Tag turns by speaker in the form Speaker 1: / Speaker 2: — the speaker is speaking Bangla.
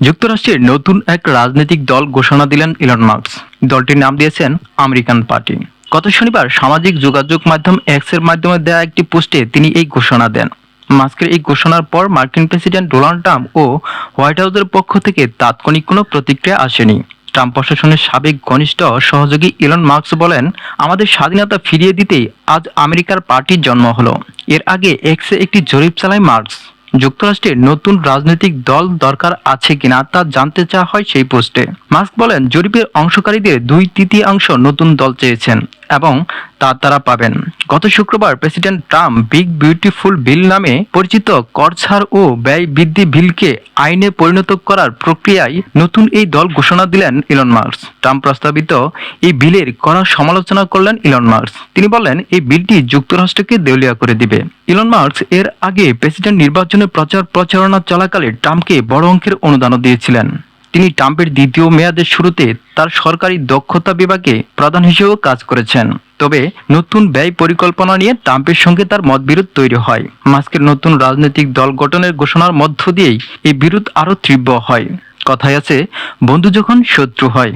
Speaker 1: যুক্তরাষ্ট্রের নতুন এক রাজনৈতিক দল ঘোষণা দিলেন ইলন মার্কস দলটির নাম দিয়েছেন আমেরিকান পার্টি। গত শনিবার সামাজিক যোগাযোগ মাধ্যম এক্সের মাধ্যমে দেয়া একটি পোস্টে তিনি এই ঘোষণা দেন। মাস্কের এই ঘোষণার পর মার্কিন প্রেসিডেন্ট ডোনাল্ড ট্রাম্প ও হোয়াইট হাউসের পক্ষ থেকে তাৎক্ষণিক কোনো প্রতিক্রিয়া আসেনি। ট্রাম্প প্রশাসনের সাবেক ঘনিষ্ঠ সহযোগী ইলন মার্কস বলেন, আমাদের স্বাধীনতা ফিরিয়ে দিতেই আজ আমেরিকার পার্টির জন্ম হলো। এর আগে এক্সে একটি জরিপ চালায় মার্কস যুক্তরাষ্ট্রের নতুন রাজনৈতিক দল দরকার আছে কিনা তা জানতে চাওয়া হয় সেই পোস্টে। মাস্ক বলেন, জরিপের অংশকারীদের দুই তৃতীয়াংশ নতুন দল চেয়েছেন। এবং তা তারা পাবেন। গত শুক্রবার president Trump big beautiful bill নামে পরিচিত কর ছাড় ও ব্যয় বৃদ্ধি বিলকে আইনে পরিণত করার প্রক্রিয়ায় নতুন এই দল ঘোষণা দিলেন ইলন মার্কস ট্রাম্প প্রস্তাবিত এই বিলের কড়া সমালোচনা করলেন ইলন মার্কস তিনি বলেন, এই বিলটি যুক্তরাষ্ট্রকে দেউলিয়া করে দিবে। ইলন মার্কস এর আগে প্রেসিডেন্ট নির্বাচনে প্রচার প্রচারণা চলাকালে ট্রাম্পকে বড় অঙ্কের অনুদানও দিয়েছিলেন। তিনি ট্রাম্পের দ্বিতীয় মেয়াদের শুরুতে তার সরকারি দক্ষতা বিভাগে প্রধান হিসেবেও কাজ করেছেন। তবে নতুন ব্যয় পরিকল্পনা নিয়ে ট্রাম্পের সঙ্গে তার মতবিরোধ তৈরি হয়। মাস্কের নতুন রাজনৈতিক দল গঠনের ঘোষণার মধ্য দিয়েই এই বিরোধ আরও তীব্র হয়। কথায় আছে, বন্ধু যখন শত্রু হয়